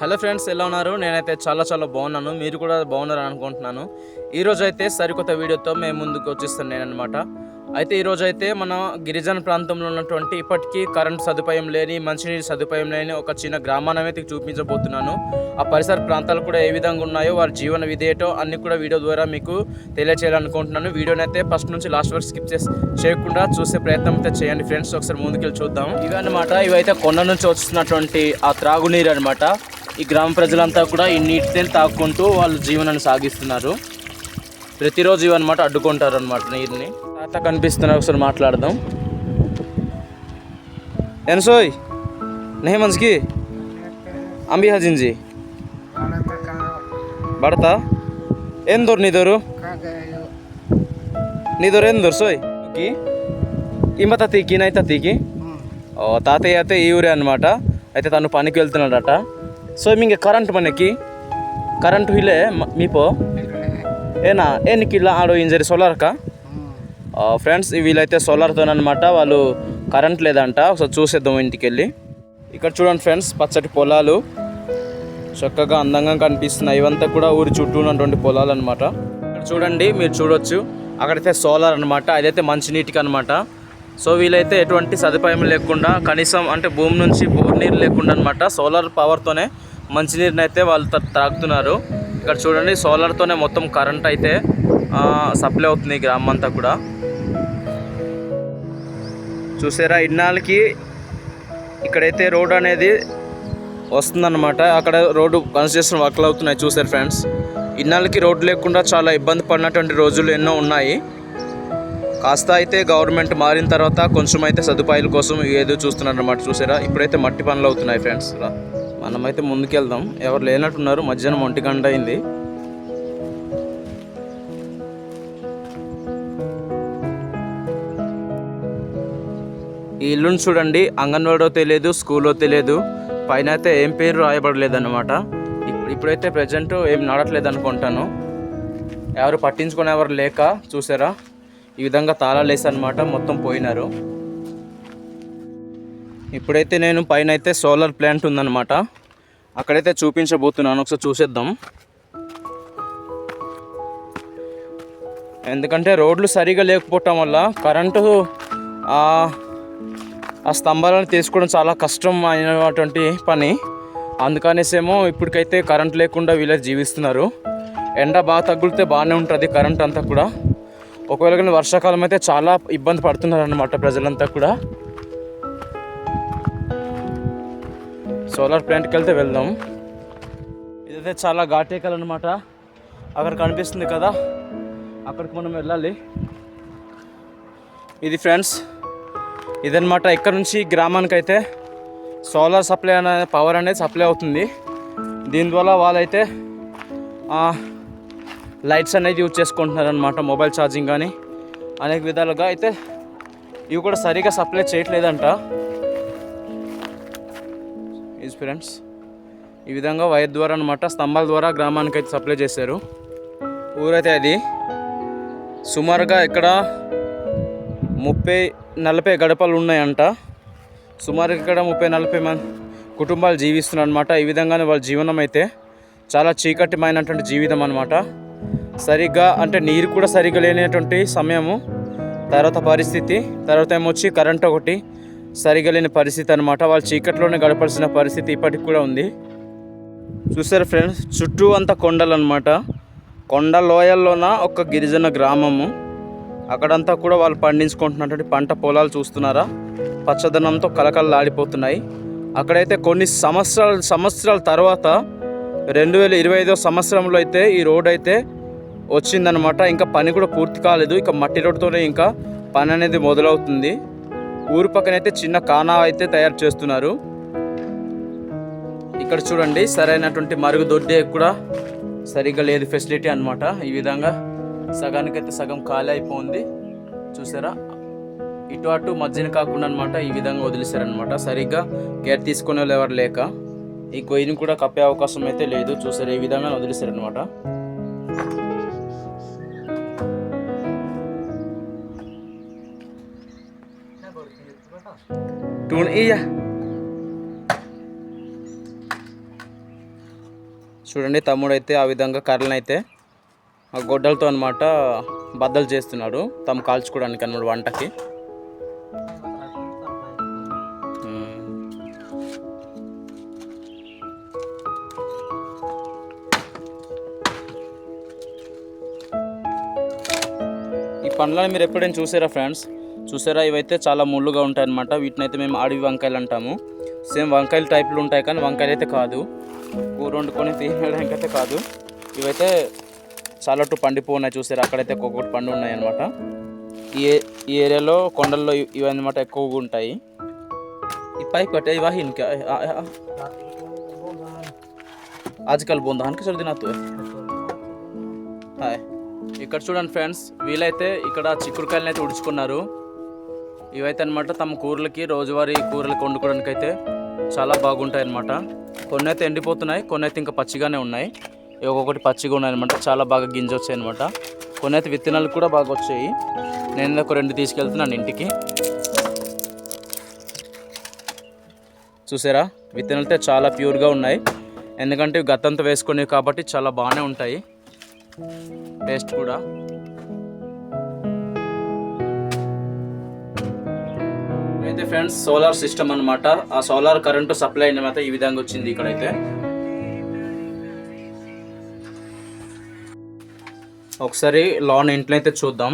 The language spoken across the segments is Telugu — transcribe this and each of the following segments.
హలో ఫ్రెండ్స్ ఎలా ఉన్నారు? నేనైతే చాలా చాలా బాగున్నాను. మీరు కూడా బాగున్నారు అనుకుంటున్నాను. ఈరోజు అయితే సరికొత్త వీడియోతో మేము ముందుకు వచ్చేస్తాను నేనమాట అయితే ఈరోజు అయితే మన గిరిజన ప్రాంతంలో ఉన్నటువంటి ఇప్పటికీ కరెంట్ సదుపాయం లేని మంచినీటి సదుపాయం లేని ఒక చిన్న గ్రామాన్ని అయితే చూపించబోతున్నాను. ఆ పరిసర ప్రాంతాలు కూడా ఏ విధంగా ఉన్నాయో వారి జీవన విధేయటో అన్ని కూడా వీడియో ద్వారా మీకు తెలియచేయాలనుకుంటున్నాను. వీడియోని అయితే ఫస్ట్ నుంచి లాస్ట్ వరకు స్కిప్ చేసి చేయకుండా చూసే ప్రయత్నం అయితే చేయండి ఫ్రెండ్స్. ఒకసారి ముందుకెళ్ళి చూద్దాం. ఇవి ఇవైతే కొండ నుంచి వస్తున్నటువంటి ఆ త్రాగునీరు అనమాట ఈ గ్రామ ప్రజలంతా కూడా ఈ నీటిని తాక్కుంటూ వాళ్ళు జీవనాన్ని సాగిస్తున్నారు. ప్రతిరోజు ఇవన్నమాట అడ్డుకుంటారు అనమాట నీటిని. తాత కనిపిస్తున్నారు ఒకసారి మాట్లాడదాం. ఎన్సోయ్ నెహమన్స్కి అంబి హజిన్జీ పడతా ఏం దొరు నీదోరు నీదోరు ఏం దొరు? సోయ్. ఇంబత తీకి నైతా తీకి? ఓ తాతయ్య అయితే ఈ ఊరే అనమాట అయితే తను పనికి వెళ్తున్నాడట. సో మింగ కరెంట్ మనకి కరెంట్ మ- మీపో ఏనా ఏనికి ఇలా ఆడో ఇంజరీ సోలార్కా ఫ్రెండ్స్ వీళ్ళైతే సోలార్తో అనమాట వాళ్ళు కరెంట్ లేదంట ఒకసారి చూసేద్దాం ఇంటికి వెళ్ళి ఇక్కడ చూడండి ఫ్రెండ్స్ పచ్చటి పొలాలు చక్కగా అందంగా కనిపిస్తున్నాయి. ఇవంతా కూడా ఊరి చుట్టూ ఉన్నటువంటి పొలాలు అనమాట ఇక్కడ చూడండి మీరు చూడొచ్చు. అక్కడైతే సోలార్ అనమాట అదైతే మంచినీటికి అనమాట సో వీళ్ళైతే ఎటువంటి సదుపాయం లేకుండా కనీసం అంటే భూమి నుంచి బోర్ నీరు లేకుండా అనమాట సోలార్ పవర్తోనే మంచినీరుని అయితే వాళ్ళు త్రాగుతున్నారు తాగుతున్నారు. ఇక్కడ చూడండి సోలార్తోనే మొత్తం కరెంట్ అయితే సప్లై అవుతుంది గ్రామం అంతా కూడా. చూసారా ఇన్నాళ్ళకి ఇక్కడైతే రోడ్ అనేది వస్తుందన్నమాట. అక్కడ రోడ్డు కన్స్ట్రక్షన్ వర్క్లు అవుతున్నాయి చూసారు ఫ్రెండ్స్. ఇన్నాళ్ళకి రోడ్డు లేకుండా చాలా ఇబ్బంది పడినటువంటి రోజులు ఎన్నో ఉన్నాయి. కాస్త అయితే గవర్నమెంట్ మారిన తర్వాత కొంచెం అయితే సదుపాయాల కోసం ఏదో చూస్తున్నారు అన్నమాట చూసారా ఇప్పుడైతే మట్టి పనులు అవుతున్నాయి ఫ్రెండ్స్. మనమైతే ముందుకెళ్దాం. ఎవరు లేనట్టున్నారు. మధ్యాహ్నం ఒంటి గంట అయింది. ఈ ఇల్లుని చూడండి. అంగన్వాడో తెలియదు స్కూల్లో తెలియదు పైన అయితే ఏం పేరు రాయబడలేదు అనమాట ఇప్పుడైతే ప్రజెంట్ ఏం నడట్లేదు అనుకుంటాను ఎవరు పట్టించుకునేవారు లేక చూసారా? ఈ విధంగా తాళాలు వేసనమాట మొత్తం పోయినారు. ఇప్పుడైతే నేను పైన అయితే సోలార్ ప్లాంట్ ఉందన్నమాట. అక్కడైతే చూపించబోతున్నాను. ఒకసారి చూసేద్దాం. ఎందుకంటే రోడ్లు సరిగా లేకపోవటం వల్ల కరెంటు ఆ స్తంభాలను తీసుకోవడం చాలా కష్టం అయినటువంటి పని. అందుకనేసేమో ఇప్పటికైతే కరెంట్ లేకుండా వీళ్ళు జీవిస్తున్నారు. ఎండ బాగా తగిలితే బాగానే ఉంటుంది కరెంట్ అంతా కూడా. ఒకవేళ కానీ వర్షాకాలం అయితే చాలా ఇబ్బంది పడుతున్నారు అన్నమాట ప్రజలంతా కూడా. సోలార్ ప్లాంట్కి వెళ్తే వెళ్దాం. ఇదైతే చాలా ఘాటేకల్ అనమాట అక్కడ కనిపిస్తుంది కదా అక్కడికి మనం వెళ్ళాలి. ఇది ఫ్రెండ్స్ ఇదనమాట ఇక్కడ నుంచి గ్రామానికి అయితే సోలార్ సప్లై అనే పవర్ అనేది సప్లై అవుతుంది. దీని ద్వారా వాళ్ళైతే లైట్స్ అనేది యూజ్ చేసుకుంటున్నారు అనమాట మొబైల్ ఛార్జింగ్ కానీ. అనేక విధాలుగా అయితే ఇవి కూడా సరిగా సప్లై చేయట్లేదంట. ఇది ఫ్రెండ్స్ ఈ విధంగా వైర్ ద్వారా అనమాట స్తంభాల ద్వారా గ్రామానికి అయితే సప్లై చేశారు. ఊరైతే అది సుమారుగా ఇక్కడ ముప్పై నలభై గడపలు ఉన్నాయంట. సుమారుగా ఇక్కడ ముప్పై నలభై మంది కుటుంబాలు జీవిస్తున్నారు అనమాట ఈ విధంగానే వాళ్ళ జీవనం అయితే చాలా చీకటిమైనటువంటి జీవితం అనమాట సరిగ్గా అంటే నీరు కూడా సరిగ్గా లేనటువంటి సమయము తర్వాత పరిస్థితి తర్వాత ఏమొచ్చి కరెంట్ ఒకటి సరిగా లేని పరిస్థితి అనమాట వాళ్ళు చీకట్లోనే గడపాల్సిన పరిస్థితి ఇప్పటికి కూడా ఉంది. చూసారు ఫ్రెండ్స్? చుట్టూ అంతా కొండలు అనమాట కొండ లోయల్లోన ఒక గిరిజన గ్రామము. అక్కడంతా కూడా వాళ్ళు పండించుకుంటున్నటువంటి పంట పొలాలు చూస్తున్నారా? పచ్చదనంతో కలకలలాడిపోతున్నాయి అక్కడైతే కొన్ని సంవత్సరాల సంవత్సరాల తర్వాత రెండు వేల ఇరవై ఐదో సంవత్సరంలో అయితే ఈ రోడ్ అయితే వచ్చిందనమాట ఇంకా పని కూడా పూర్తి కాలేదు. ఇక మట్టి రోడ్డుతోనే ఇంకా పని అనేది మొదలవుతుంది. ఊరు పక్కనైతే చిన్న కానా అయితే తయారు చేస్తున్నారు. ఇక్కడ చూడండి సరైనటువంటి మరుగుదొడ్డే కూడా సరిగ్గా లేదు ఫెసిలిటీ అనమాట ఈ విధంగా సగానికైతే సగం ఖాళీ అయిపోయింది. చూసారా? ఇటు అటు మధ్యన కాకుండా అనమాట ఈ విధంగా వదిలేశారనమాట సరిగ్గా కేర్ తీసుకునే వాళ్ళు ఎవరు లేక. ఈ గొయ్యిని కూడా కప్పే అవకాశం అయితే లేదు. చూసారు? ఈ విధంగా వదిలేశారనమాట టూన్ iya. చూడండి తమ్ముడు అయితే ఆ విధంగా కర్రలనైతే ఆ గొడ్డలతో అనమాట బద్దలు చేస్తున్నాడు. తమ కాల్చుకోవడానికి అనమాట వంటకి. ఈ పండ్లను మీరు ఎప్పుడైనా చూసారా ఫ్రెండ్స్? చూసారా? ఇవైతే చాలా ముళ్ళుగా ఉంటాయి అనమాట వీటిని అయితే మేము అడవి వంకాయలు అంటాము. సేమ్ వంకాయలు టైప్లు ఉంటాయి కానీ వంకాయలు అయితే కాదు. కూర వండుకొని తినడానికి అయితే కాదు. ఇవైతే చాలా టు పండిపోఉన్నాయి చూసారా? అక్కడైతే ఒక్కొక్కటి పండు ఉన్నాయి అనమాట ఈ ఏ- ఈ ఏరియాలో కొండల్లో ఇవి అనమాట ఎక్కువగా ఉంటాయి. ఈ పైకి పట్టే ఇవా ఇన్కా. ఆజ్కల్ బోందా? అనకి సర్ది నాతో హాయ్. ఇక్కడ చూడండి ఫ్రెండ్స్ వీలైతే ఇక్కడ చిక్కుడుకాయలను అయితే ఉడుచుకున్నారు. ఇవైతే అనమాట తమ కూరలకి రోజువారీ కూరలకు వండుకోవడానికి అయితే చాలా బాగుంటాయి అనమాట కొన్ని అయితే ఎండిపోతున్నాయి కొన్ని అయితే ఇంకా పచ్చిగానే ఉన్నాయి. ఒక్కొక్కటి పచ్చిగా ఉన్నాయి అనమాట చాలా బాగా గింజ వచ్చాయి అనమాట కొన్ని అయితే విత్తనాలు కూడా బాగా వచ్చాయి. నేను ఒక రెండు తీసుకెళ్తున్నాను ఇంటికి. చూసారా? విత్తనాలు అయితే చాలా ప్యూర్గా ఉన్నాయి. ఎందుకంటే ఇవి వేసుకునేవి కాబట్టి చాలా బాగానే ఉంటాయి. టేస్ట్ కూడా. ఇదైతే ఫ్రెండ్స్ సోలార్ సిస్టమ్ అన్నమాట. ఆ సోలార్ కరెంటు సప్లై అనమాట ఈ విధంగా వచ్చింది ఇక్కడైతే. ఒకసారి లాన్ ఇంట్లో అయితే చూద్దాం.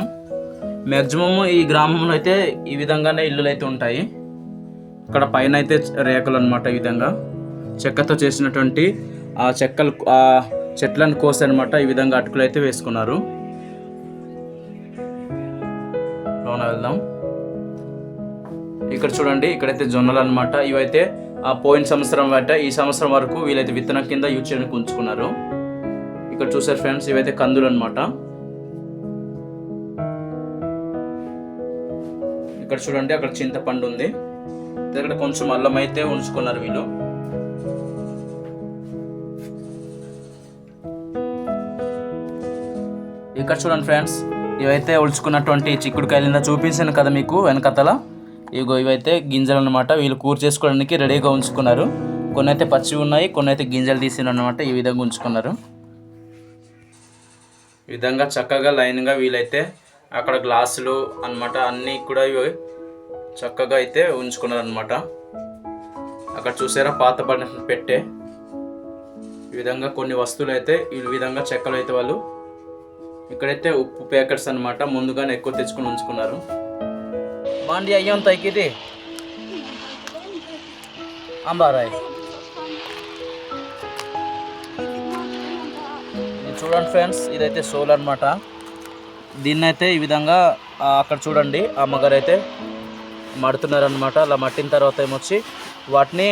మ్యాక్సిమం ఈ గ్రామంలో అయితే ఈ విధంగానే ఇల్లులు అయితే ఉంటాయి. ఇక్కడ పైన అయితే రేకులు అనమాట ఈ విధంగా. చెక్కతో చేసినటువంటి ఆ చెక్కలు ఆ చెట్లను కోసి అనమాట ఈ విధంగా అటుకులు అయితే వేసుకున్నారు. లోన వెళ్దాం. ఇక్కడ చూడండి ఇక్కడైతే జొన్నలు అనమాట ఇవైతే ఆ పోయిన సంవత్సరం బట్ట ఈ సంవత్సరం వరకు వీళ్ళైతే విత్తనం కింద యూజ్ చేయడానికి ఉంచుకున్నారు. ఇక్కడ చూసారు ఫ్రెండ్స్ ఇవైతే కందులు అనమాట ఇక్కడ చూడండి అక్కడ చింతపండు ఉంది. ఇక్కడ కొంచెం అల్లం అయితే ఉంచుకున్నారు వీళ్ళు. ఇక్కడ చూడండి ఫ్రెండ్స్ ఇవైతే ఉడుచుకున్నటువంటి చిక్కుడుకాయలు చూపించాను కదా మీకు వెనకతల. ఇగో ఇవైతే గింజలు అనమాట వీళ్ళు కూర చేసుకోవడానికి రెడీగా ఉంచుకున్నారు. కొన్ని అయితే పచ్చి ఉన్నాయి కొన్ని అయితే గింజలు తీసిన అనమాట ఈ విధంగా ఉంచుకున్నారు. ఈ విధంగా చక్కగా లైన్గా వీలైతే అక్కడ గ్లాసులు అన్నమాట అన్నీ కూడా ఇవి చక్కగా అయితే ఉంచుకున్నారు అనమాట అక్కడ చూసారా పాత పడిన పెట్టే. ఈ విధంగా కొన్ని వస్తువులు అయితే ఈ విధంగా చెక్కలు అయితే వాళ్ళు. ఇక్కడైతే ఉప్పు ప్యాకెట్స్ అనమాట ముందుగానే ఎక్కువ తెచ్చుకొని ఉంచుకున్నారు. బాండి అయ్యాం తగ్గిది అంబారాయ్ ఇది చూడండి ఫ్రెండ్స్ ఇదైతే సోల్ అనమాట దీన్ని అయితే ఈ విధంగా అక్కడ చూడండి అమ్మగారు అయితే మడుతున్నారనమాట అలా మట్టిన తర్వాత ఏమొచ్చి వాటిని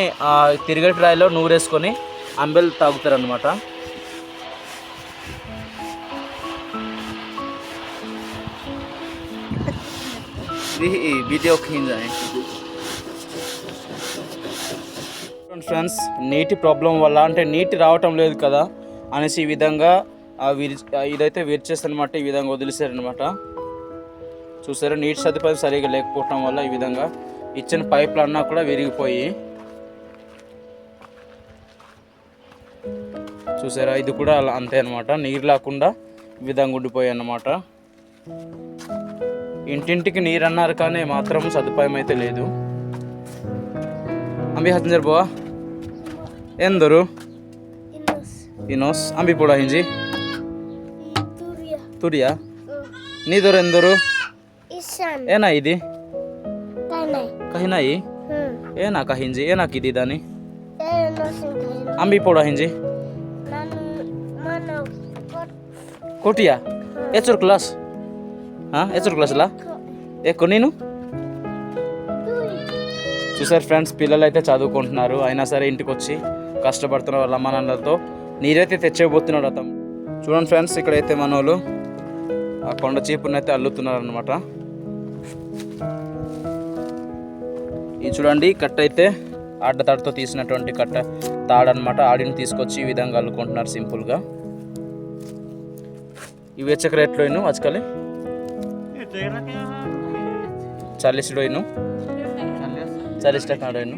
తిరిగే రాయిలో నూరేసుకొని అంబెల్ తాగుతారనమాట వీడియో ఫ్రెండ్స్ నీటి ప్రాబ్లం వల్ల అంటే నీటి రావటం లేదు కదా అనేసి ఈ విధంగా ఆ విరి ఇదైతే విరిచేస్తారనమాట ఈ విధంగా వదిలేశారనమాట చూసారా నీటి సదుపాయం సరిగా లేకపోవటం వల్ల ఈ విధంగా ఇచ్చిన పైపులు అన్నా కూడా విరిగిపోయి. చూసారా ఇది కూడా అలా అంతే అనమాట నీరు లేకుండా ఈ విధంగా ఉండిపోయాయి అన్నమాట ఇంటింటికి నీరు అన్నారు కానీ మాత్రం సదుపాయం అయితే లేదు. అంబి హత్తింజర్ బోవా ఎందరు? ఇనోస్. అంబి పూడా హింజి? తురియా. నీ నీదొరు ఎందరు? ఏనా ఇది? కహినాయి. ఏనా కహింజి? ఏనా ఇది దాని? అంబి పూడా హింజి? కోటియా? ఎచ్చరు class. ಹಿಂಜಿ Nan mana kot ಕೋಟಿಯಾ ಎಚ್ಚರು class ಹಾಂ ఎచ్చరు క్లాసులా ఎక్కువ నేను Dui. చూసారు ఫ్రెండ్స్ పిల్లలు అయితే చదువుకుంటున్నారు అయినా సరే ఇంటికి వచ్చి కష్టపడుతున్నారు వాళ్ళ అమ్మ నాన్నలతో నీరైతే తెచ్చేయబోతున్నాడు అతను చూడండి ఫ్రెండ్స్ ఇక్కడైతే మన వాళ్ళు ఆ కొండ చీపుని అయితే అల్లుతున్నారు అనమాట ఇది చూడండి కట్ట అయితే అడ్డతాడుతో తీసినటువంటి కట్ట తాడనమాట ఆడిని తీసుకొచ్చి ఈ విధంగా అల్లుకుంటున్నారు సింపుల్గా ఇవి వెచ్చక రేట్లో ఇను అచ్చకలి చాలీస్ డోయిను చాలీస్ టకా డోయిను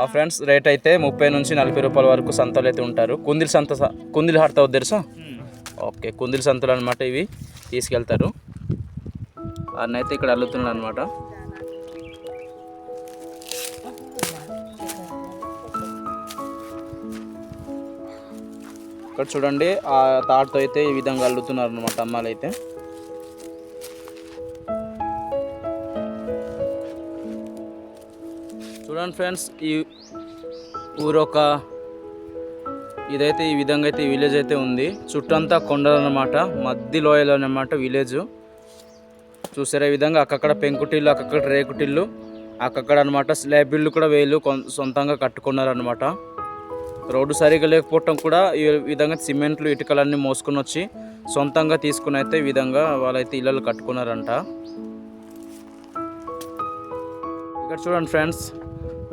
ఆ ఫ్రెండ్స్ రేట్ అయితే ముప్పై నుంచి నలభై రూపాయల వరకు సంతలు అయితే ఉంటారు. కుందిల్ సంత కుందిల్ అవుతుంది తెలుసా? ఓకే కుందిల్ సంతలు అనమాట ఇవి. తీసుకెళ్తారు. అన్న అయితే ఇక్కడ అల్లుతున్నాడు అనమాట ఇక్కడ చూడండి ఆ తాడుతో అయితే ఈ విధంగా అల్లుతున్నారు అనమాట అమ్మాయిలు అయితే చూడండి ఫ్రెండ్స్ ఈ ఊరొక ఇదైతే ఈ విధంగా అయితే ఈ విలేజ్ అయితే ఉంది. చుట్టంతా కొండలు అనమాట మధ్య లోయలు అన్నమాట విలేజ్. చూసారా ఈ విధంగా? అక్కక్కడ పెంకుటిల్లు అక్కక్కడ రేకుటిల్లు అక్కక్కడ అనమాట స్లాబ్ ఇల్లు కూడా వేలు సొంతంగా కట్టుకున్నారనమాట రోడ్డు సరిగా లేకపోవటం కూడా ఈ విధంగా సిమెంట్లు ఇటుకలన్నీ మోసుకుని వచ్చి సొంతంగా తీసుకుని అయితే ఈ విధంగా వాళ్ళైతే ఇళ్ళు కట్టుకున్నారంట. ఇక్కడ చూడండి ఫ్రెండ్స్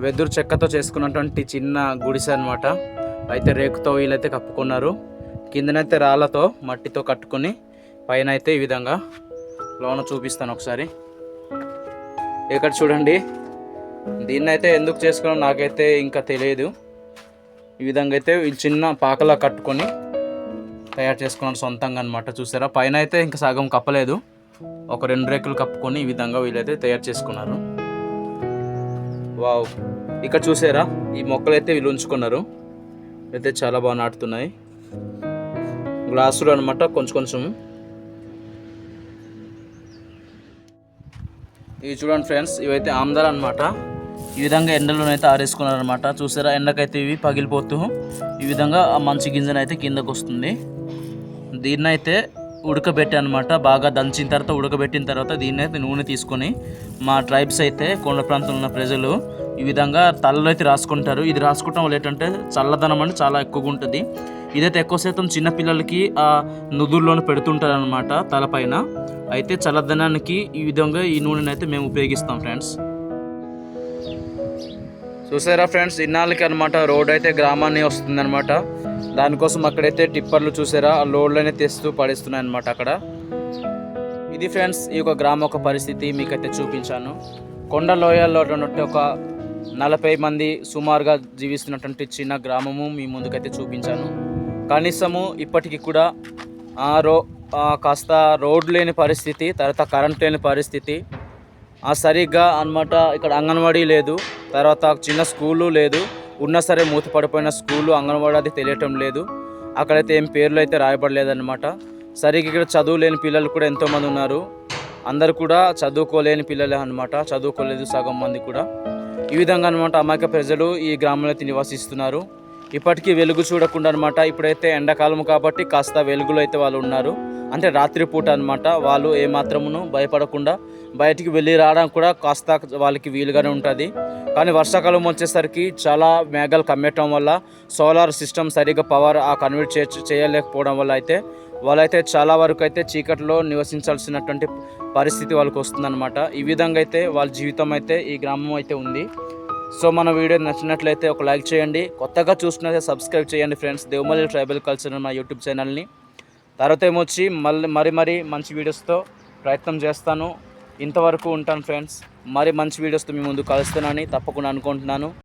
వెదురు చెక్కతో చేసుకున్నటువంటి చిన్న గుడిసె అనమాట అయితే రేకుతో వీళ్ళైతే కప్పుకున్నారు. కిందనైతే రాళ్ళతో మట్టితో కట్టుకొని పైన అయితే ఈ విధంగా లోన చూపిస్తాను ఒకసారి. ఇక్కడ చూడండి దీన్ని అయితే ఎందుకు చేసుకున్నాం నాకైతే ఇంకా తెలియదు. ఈ విధంగా అయితే వీళ్ళు చిన్న పాకలా కట్టుకొని తయారు చేసుకున్నారు సొంతంగా అనమాట చూసారా? పైన అయితే ఇంకా సగం కప్పలేదు. ఒక రెండు రేకులు కప్పుకొని ఈ విధంగా వీళ్ళైతే తయారు చేసుకున్నారు. వావ్. ఇక్కడ చూసారా? ఈ మొక్కలు అయితే వీళ్ళు ఉంచుకున్నారు. అయితే చాలా బాగా నాటుతున్నాయి. గ్లాసులు అనమాట కొంచెం కొంచెం. ఇవి చూడండి ఫ్రెండ్స్ ఇవైతే ఆమ్దాలు అనమాట ఈ విధంగా ఎండలోనైతే ఆరేసుకున్నారు అనమాట చూసారా? ఎండకైతే ఇవి పగిలిపోతూ ఈ విధంగా ఆ మంచి గింజనైతే కిందకు వస్తుంది దీన్నైతే ఉడకబెట్టి అనమాట బాగా దంచిన తర్వాత ఉడకబెట్టిన తర్వాత దీన్ని అయితే నూనె తీసుకొని మా ట్రైబ్స్ అయితే కొండ ప్రాంతంలో ఉన్న ప్రజలు ఈ విధంగా తలలో అయితే రాసుకుంటారు. ఇది రాసుకోవటం వల్ల ఏంటంటే చల్లదనం అంటే చాలా ఎక్కువగా ఉంటుంది. ఇదైతే ఎక్కువ శాతం చిన్నపిల్లలకి ఆ నుదురులోనే పెడుతుంటారు అనమాట తలపైన. అయితే చల్లదనానికి ఈ విధంగా ఈ నూనెని అయితే మేము ఉపయోగిస్తాం ఫ్రెండ్స్. చూసారా ఫ్రెండ్స్ ఇన్నాళ్ళకి అనమాట రోడ్ అయితే గ్రామాన్ని వస్తుందన్నమాట. దానికోసం అక్కడైతే టిప్పర్లు చూసారా? ఆ లోడ్లనే తెస్తూ పడేస్తున్నాయి అనమాట అక్కడ. ఇది ఫ్రెండ్స్ ఈ యొక్క గ్రామం ఒక పరిస్థితి మీకైతే చూపించాను. కొండ లోయల్లో ఉన్నట్టు ఒక నలభై మంది సుమారుగా జీవిస్తున్నటువంటి చిన్న గ్రామము మీ ముందుకైతే చూపించాను. కనీసము ఇప్పటికీ కూడా ఆ రో కాస్త రోడ్డు లేని పరిస్థితి తర్వాత కరెంట్ లేని పరిస్థితి. సరిగ్గా అన్నమాట ఇక్కడ అంగన్వాడీ లేదు. తర్వాత చిన్న స్కూలు లేదు. ఉన్నా సరే మూత పడిపోయిన స్కూలు అంగన్వాడీ అది తెలియటం లేదు. అక్కడైతే ఏం పేర్లు అయితే రాయబడలేదన్నమాట. సరిగ్గా ఇక్కడ చదువు లేని పిల్లలు కూడా ఎంతోమంది ఉన్నారు. అందరు కూడా చదువుకోలేని పిల్లలే అన్నమాట. చదువుకోలేదు సగం మంది కూడా. ఈ విధంగా అనమాట అమాయక ప్రజలు ఈ గ్రామంలో అయితే నివసిస్తున్నారు. ఇప్పటికీ వెలుగు చూడకుండా అనమాట ఇప్పుడైతే ఎండాకాలం కాబట్టి కాస్త వెలుగులో అయితే వాళ్ళు ఉన్నారు. అంటే రాత్రిపూట అనమాట వాళ్ళు ఏమాత్రమును భయపడకుండా బయటికి వెళ్ళి రావడానికి కూడా కాస్త వాళ్ళకి వీలుగానే ఉంటుంది. కానీ వర్షాకాలం వచ్చేసరికి చాలా మేఘాలు కమ్మేయటం వల్ల సోలార్ సిస్టమ్ సరిగ్గా పవర్ ఆ కన్వర్ట్ చే చేయలేకపోవడం వల్ల అయితే వాళ్ళైతే చాలా వరకు అయితే చీకట్లో నివసించాల్సినటువంటి పరిస్థితి వాళ్ళకి వస్తుందన్నమాట. ఈ విధంగా అయితే వాళ్ళ జీవితం అయితే ఈ గ్రామం అయితే ఉంది. సో మన వీడియో నచ్చినట్లయితే ఒక లైక్ చేయండి. కొత్తగా చూసినట్లయితే సబ్స్క్రైబ్ చేయండి ఫ్రెండ్స్. దేవమల్లి ట్రైబల్ కల్చర్ మా యూట్యూబ్ ఛానల్ని. తర్వాత ఏమొచ్చి మళ్ళీ మరి మరి మంచి వీడియోస్తో ప్రయత్నం చేస్తాను. ఇంతవరకు ఉంటాను ఫ్రెండ్స్. మరి మంచి వీడియోస్తో మీ ముందు కలుస్తానని తప్పకుండా అనుకుంటున్నాను.